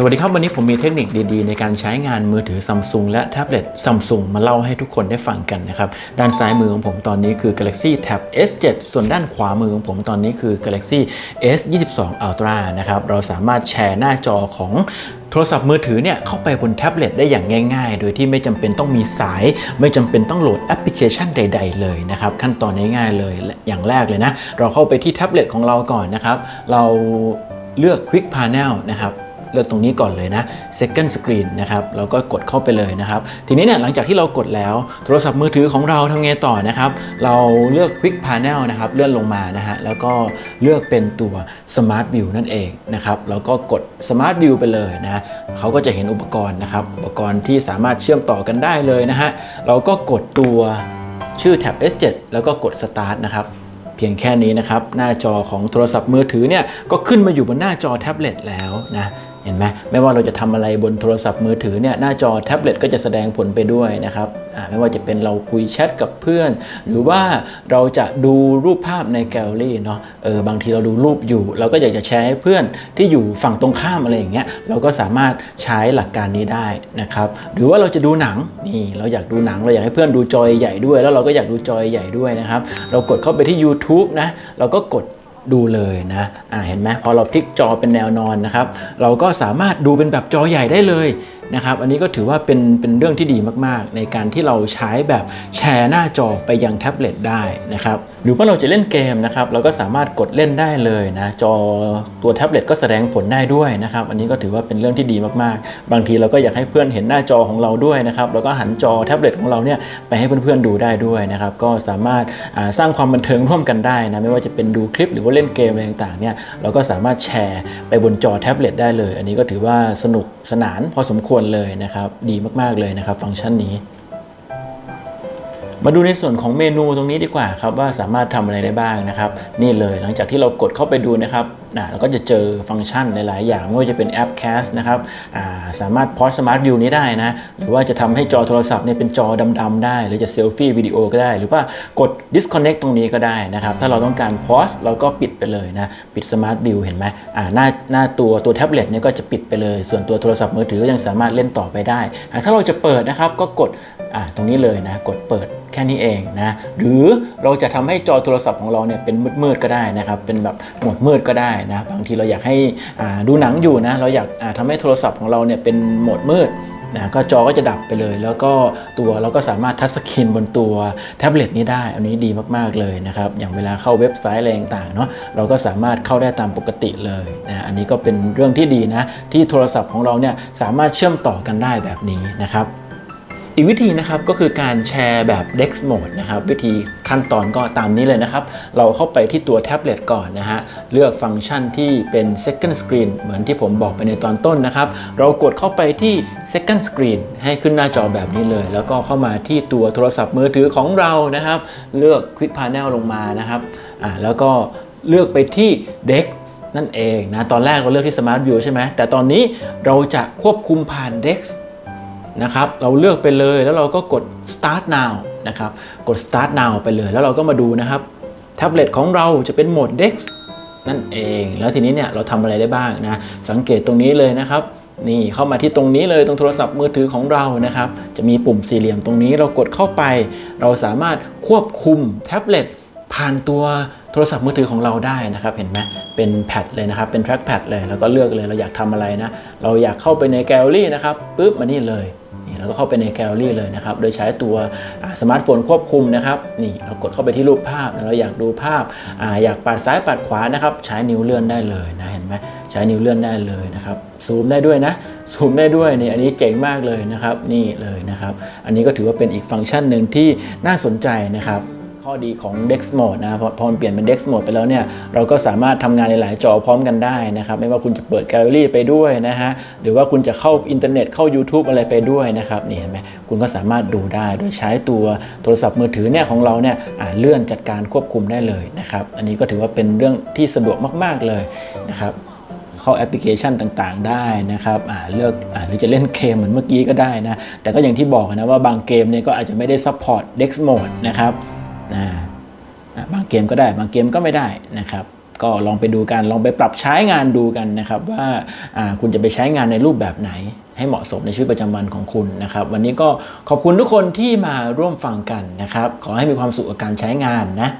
สวัสดีครับ วันนี้ผมมีเทคนิคดีๆ ในการใช้งานมือถือซัมซุงและแท็บเล็ตซัมซุงมาเล่าให้ทุกคนได้ฟังกันนะครับ ด้านซ้ายมือของผมตอนนี้คือ Galaxy Tab S7 ส่วนด้านขวามือของผมตอนนี้คือ Galaxy S22 Ultra นะครับเราสามารถแชร์หน้าจอของโทรศัพท์มือถือเนี่ยเข้าไปบนแท็บเล็ตได้อย่างง่ายๆ โดยที่ไม่จำเป็นต้องมีสาย ไม่จำเป็นต้องโหลดแอปพลิเคชันใด ๆ เลยนะครับ ขั้นตอนง่ายๆเลยอย่างแรกเลยนะ เราเข้าไปที่แท็บเล็ตของเราก่อนนะครับ เราเลือก Quick Panel นะครับ เลือกตรงนี้ก่อนเลยนะ second screen นะครับแล้วก็กดเข้าไปเลยนะครับ ทีนี้เนี่ยหลังจากที่เรากดแล้วโทรศัพท์มือถือของเราทำไงต่อนะครับ เราเลือก quick panel นะครับเลื่อนลงมานะฮะแล้วก็เลือกเป็นตัว smart view นั่นเองนะครับแล้วก็กด smart view ไปเลยนะเขาก็จะเห็นอุปกรณ์นะครับอุปกรณ์ที่สามารถเชื่อมต่อกันได้เลยนะฮะเราก็กดตัวชื่อแท็บ S7 แล้วก็กด start นะครับเพียงแค่นี้นะครับ หน้าจอของโทรศัพท์มือถือเนี่ย ก็ขึ้นมาอยู่บนหน้าจอแท็บเล็ตแล้วนะ ห็นไหมไม่ว่าเราจะทำอะไรบนโทรศัพท์มือถือเนี่ยหน้าจอแท็บเล็ตก็จะแสดงผลไปด้วยนะครับไม่ว่าจะเป็นเราคุยแชทกับเพื่อน หรือว่าเราจะดูรูปภาพในแกลเลอรี่เนาะเออบางทีเราดูรูปอยู่ เราก็อยากจะแชร์ให้เพื่อนที่อยู่ฝั่งตรงข้ามอะไรอย่างเงี้ยเราก็สามารถใช้หลักการนี้ได้นะครับหรือว่าเราจะดูหนังนี่เราอยากดูหนังเราอยากให้เพื่อนดูจอยใหญ่ด้วย แล้วเราก็อยากดูจอยใหญ่ด้วยนะครับเรากดเข้าไปที่ YouTube นะเราก็กด ดูเลยนะอ่าเห็นไหมพอเราพลิกจอเป็นแนวนอนนะครับ เราก็สามารถดูเป็นแบบจอใหญ่ได้เลย นะครับอันนี้ก็ถือว่าเป็นเป็นเรื่องที่ดีมากๆ ในการที่เราใช้แบบแชร์หน้าจอไปยังแท็บเล็ตได้นะครับหรือว่าเราจะเล่นเกมนะครับเราก็สามารถกดเล่นได้เลยนะจอตัวแท็บเล็ตก็แสดงผลได้ด้วยนะครับอันนี้ก็ถือว่าเป็นเรื่องที่ดีมากๆ บางทีเราก็อยากให้เพื่อนเห็นหน้าจอของเราด้วยนะครับแล้วก็หันจอแท็บเล็ตของเราเนี่ยไปให้เพื่อนๆดูได้ด้วยนะครับก็สามารถสร้างความบันเทิงร่วมกันได้นะไม่ว่าจะเป็นดูคลิปหรือว่าเล่นเกมอะไรต่างๆเนี่ยเราก็สามารถแชร์ไปบนจอแท็บเล็ตได้เลย อันนี้ก็ถือว่าสนุกสนานพอสมควรเลยนะครับ ดีมากๆเลยนะครับ ฟังก์ชันนี้ มาดูในส่วนของเมนูตรงนี้ดีกว่าครับว่าสามารถทำอะไรได้บ้างนะครับ นี่เลยหลังจากที่เรากดเข้าไปดูนะครับนะเราก็จะเจอฟังก์ชันหลาย ๆ อย่าง ไม่ว่าจะเป็นแอป Cast นะครับาสามารถพอส Smart View นี้ได้นะ หรือว่าจะทำให้จอโทรศัพท์เนี่ยเป็นจอดำ ๆ ได้ หรือจะเซลฟี่วิดีโอก็ได้ หรือว่ากด disconnect ตรงนี้ก็ได้นะครับ ถ้าเราต้องการพอสเราก็ปิดไปเลยนะ ปิด Smart View เห็นไหมอ่าหน้าหน้าตัวตัวแท็บเล็ตเนี่ยก็จะปิดไปเลย ส่วนตัวโทรศัพท์มือถือก็ยังสามารถเล่นต่อไปได้ ถ้าเราจะเปิดนะครับก็กดอ่าตรงนี้เลยนะ กดเปิดแค่นี้เองนะ หรือเราจะทำให้จอโทรศัพท์ของเราเนี่ยเป็นมืด ๆ ก็ได้นะครับ เป็นแบบโหมดมืดก็ได้นะบางทีเราอยากให้ดูหนังอยู่นะเราอยากอ่าทำให้โทรศัพท์ของเราเนี่ยเป็นโหมดมืดนะก็จอก็จะดับไปเลย แล้วก็ตัวเราก็สามารถทัชสกรีนบนตัวแท็บเล็ตนี้ได้ อันนี้ดีมากๆเลยนะครับ อย่างเวลาเข้าเว็บไซต์อะไรต่างๆเนาะเราก็สามารถเข้าได้ตามปกติเลยนะอันนี้ก็เป็นเรื่องที่ดีนะ ที่โทรศัพท์ของเราเนี่ยสามารถเชื่อมต่อกันได้แบบนี้นะครับ อีกวิธีนะครับก็คือการแชร์แบบ Dex Mode นะครับวิธีขั้นตอนก็ตามนี้เลยนะครับ เราเข้าไปที่ตัวแท็บเล็ตก่อนนะฮะเลือกฟังก์ชันที่เป็น Second Screen เหมือนที่ผมบอกไปในตอนต้นนะครับ เรากดเข้าไปที่ Second Screen ให้ขึ้นหน้าจอแบบนี้เลย แล้วก็เข้ามาที่ตัวโทรศัพท์มือถือของเรานะครับ เลือก Quick Panel ลงมานะครับอ่าแล้วก็เลือกไปที่ Dex นั่นเองนะตอนแรกเราเลือกที่ Smart View ใช่ไหมแต่ตอนนี้เราจะควบคุมผ่าน Dex นะครับ เราเลือกไปเลยแล้วเราก็กด start now นะครับ กด start now ไปเลย แล้วเราก็มาดูนะครับ แท็บเล็ตของเราจะเป็นโหมด Dex นั่นเอง แล้วทีนี้เนี่ยเราทำอะไรได้บ้างนะ สังเกตตรงนี้เลยนะครับ นี่เข้ามาที่ตรงนี้เลยตรงโทรศัพท์มือถือของเรานะครับ จะมีปุ่มสี่เหลี่ยมตรงนี้เรากดเข้าไป เราสามารถควบคุมแท็บเล็ต ผ่านตัวโทรศัพท์มือถือของเราได้นะครับ เห็นไหมเป็นแพดเลยนะครับ เป็น track pad เลยแล้วก็เลือกเลยเราอยากทำอะไรนะ เราอยากเข้าไปในแกลเลอรี่นะครับปุ๊บมานี่เลยนี่เราก็เข้าไปในแกลเลอรี่เลยนะครับ โดยใช้ตัวสมาร์ทโฟนควบคุมนะครับนี่เรากดเข้าไปที่รูปภาพเราอยากดูภาพออยากปัดซ้ายปัดขวานะครับ ใช้นิ้วเลื่อนได้เลยนะเห็นไหมใช้นิ้วเลื่อนได้เลยนะครับซูมได้ด้วยนะซูมได้ด้วยนี่อันนี้เจ๋งมากเลยนะครับ นี่เลยนะครับ อันนี้ก็ถือว่าเป็นอีกฟังก์ชันหนึ่งที่น่าสนใจนะครับ ข้อดีของ Dex Mode นะพอพอมันเปลี่ยนเป็น Dex Mode ไปแล้วเนี่ยเราก็สามารถทำงานในหลายจอพร้อมกันได้นะครับไม่ว่าคุณจะเปิดแกลเลอรี่ไปด้วยนะฮะหรือว่าคุณจะเข้าอินเทอร์เน็ตเข้า YouTube อะไรไปด้วยนะครับนี่เห็นไหมคุณก็สามารถดูได้โดยใช้ตัวโทรศัพท์มือถือเนี่ยของเราเนี่ยเลื่อนจัดการควบคุมได้เลยนะครับอันนี้ก็ถือว่าเป็นเรื่องที่สะดวกมาก ๆเลยนะครับเข้าแอปพลิเคชันต่างๆ ได้นะครับเลือกอหรือจะเล่นเกมเหมือนเมื่อกี้ก็ได้นะ แต่ก็อย่างที่บอกนะว่าบางเกมเนี่ยก็อาจจะไม่ได้ซัพพอร์ต Dex Mode นะครับ นะบางเกมก็ได้บางเกมก็ไม่ได้นะครับ ก็ลองไปดูกันลองไปปรับใช้งานดูกันนะครับว่าอ่าคุณจะไปใช้งานในรูปแบบไหน ให้เหมาะสมในชีวิตประจำวันของคุณนะครับ วันนี้ก็ขอบคุณทุกคนที่มาร่วมฟังกันนะครับ ขอให้มีความสุขกับการใช้งานนะ